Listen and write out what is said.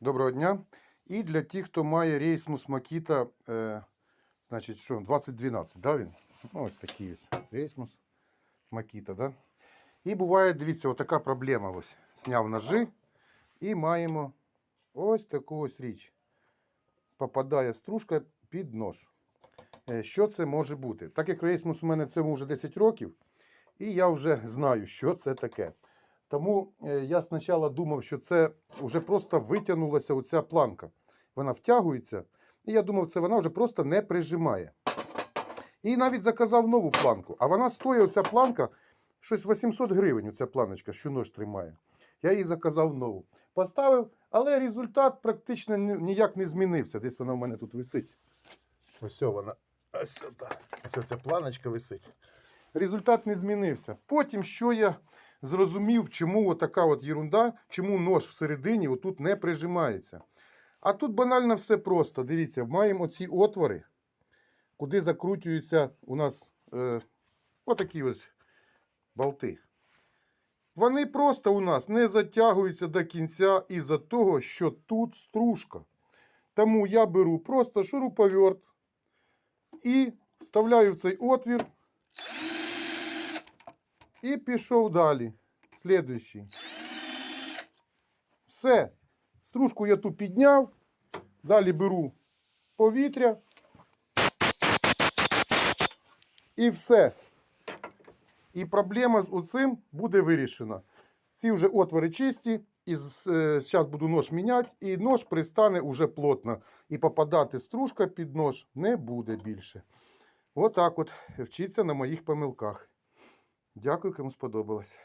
Доброго дня. І для тих, хто має рейсмус Макіта, е, значить, що, 2012, да, він? Ну, ось такий ось рейсмус Макіта, да? І буває, дивіться, отака проблема. Ось. Зняв ножи і маємо ось таку ось річ. Попадає стружка під нож. Е, Що це може бути? Так як рейсмус у мене цьому вже 10 років, і я вже знаю, що це таке. Тому е, я спочатку думав, що це вже просто витягнулася оця планка. Вона втягується, і я думав, це вона вже просто не прижимає. І навіть заказав нову планку. А вона стоїть, оця планка, щось 800 гривень, оця планочка, що нож тримає. Я її заказав нову. Поставив, але результат практично ніяк не змінився. Десь вона в мене тут висить. Ось вона. Ось. Ось ця планочка висить. Результат не змінився. Потім, що я зрозумів, чому така от ерунда, чому нож всередині отут не прижимається. А тут банально все просто. Дивіться, маємо оці отвори, куди закручуються у нас е, отакі ось болти. Вони просто у нас не затягуються до кінця із-за того, що тут стружка. Тому я беру просто шуруповерт і вставляю в цей отвір. І пішов далі. Слідуючий. Все. Стружку я ту підняв. Далі беру повітря. І все. І проблема з оцим буде вирішена. Ці вже отвори чисті. І зараз буду нож міняти, і нож пристане уже плотно. І попадати стружка під нож не буде більше. Отак от вчиться на моїх помилках. Дякую, кому сподобалось.